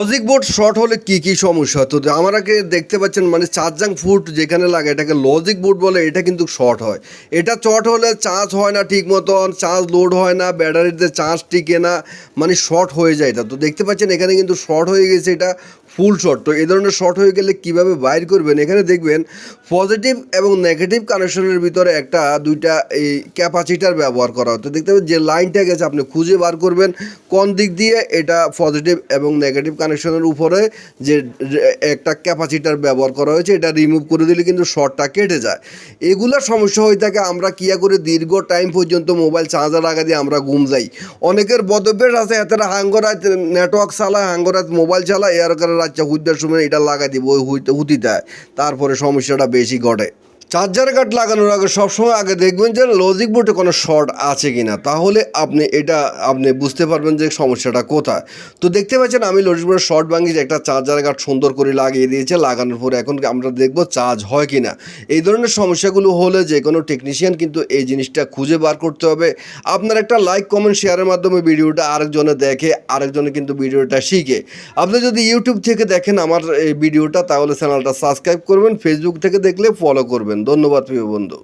Logic board short হলে কি কি সমস্যা তো আমাকে দেখতে পাচ্ছেন মানে চার্জাং ফুট যেখানে লাগে, এটাকে লজিক বোর্ড বলে, এটা কিন্তু শর্ট হয়। এটা শর্ট হলে চার্জ হয় না ঠিক মতন চার্জ লোড হয় না ব্যাটারিতে চার্জ টিকে না মানে শর্ট হয়ে যায় এটা। তো দেখতে পাচ্ছেন, এখানে কিন্তু শর্ট হয়ে গেছে এটা। ফুল শর্ট তো এই ধরনের শর্ট হয়ে গেলে কীভাবে বাইর করবেন? এখানে দেখবেন পজিটিভ এবং নেগেটিভ কানেকশনের ভিতরে একটা, দুইটা এই ক্যাপাসিটার ব্যবহার করা হয়। তো দেখতে পাবেন যে লাইনটা গেছে, আপনি খুঁজে বার করবেন কোন দিক দিয়ে এটা পজিটিভ এবং নেগেটিভ কানেকশনের উপরে যে একটা ক্যাপাসিটার ব্যবহার করা হয়েছে, এটা রিমুভ করে দিলে কিন্তু শর্টটা কেটে যায়। এগুলো সমস্যা হয়ে থাকে, আমরা কিয়া করে দীর্ঘ টাইম পর্যন্ত মোবাইল চার্জার লাগা দিয়ে আমরা ঘুম যাই। অনেকের বদভ্যাস আছে এত হাঙ্গরাত, নেটওয়ার্ক চালায়, হাঙ্গরাত মোবাইল চালায় এর কারণে রাত্রে হুদার সময় এটা লাগাই দিব ওই হুইতে হুতি দেয় তারপরে সমস্যাটা বেশি ঘটে। চার্জার কার্ড লাগানোর আগে সবসময় আগে দেখবেন যে লজিক বোর্ডে কোনো শর্ট আছে কি না তাহলে আপনি এটা, আপনি বুঝতে পারবেন যে সমস্যাটা কোথায়। তো দেখতে পাচ্ছেন আমি লজিক বোর্ডের শর্ট ভাঙিয়ে একটা চার্জার কার্ড সুন্দর করে লাগিয়ে দিয়েছে, লাগানোর পরে এখন আমরা দেখব চার্জ হয় কি না এই ধরনের সমস্যাগুলো হলে যে কোনো টেকনিশিয়ান কিন্তু এই জিনিসটা খুঁজে বার করতে হবে। আপনার একটা লাইক কমেন্ট শেয়ারের মাধ্যমে ভিডিওটা আরেকজনে দেখে, আরেকজনে কিন্তু ভিডিওটা শিখে। আপনি যদি ইউটিউব থেকে দেখেন আমার এই ভিডিওটা, তাহলে চ্যানেলটা সাবস্ক্রাইব করবেন ফেসবুক থেকে দেখলে ফলো করবেন। ধন্যবাদ প্রিয় বন্ধু।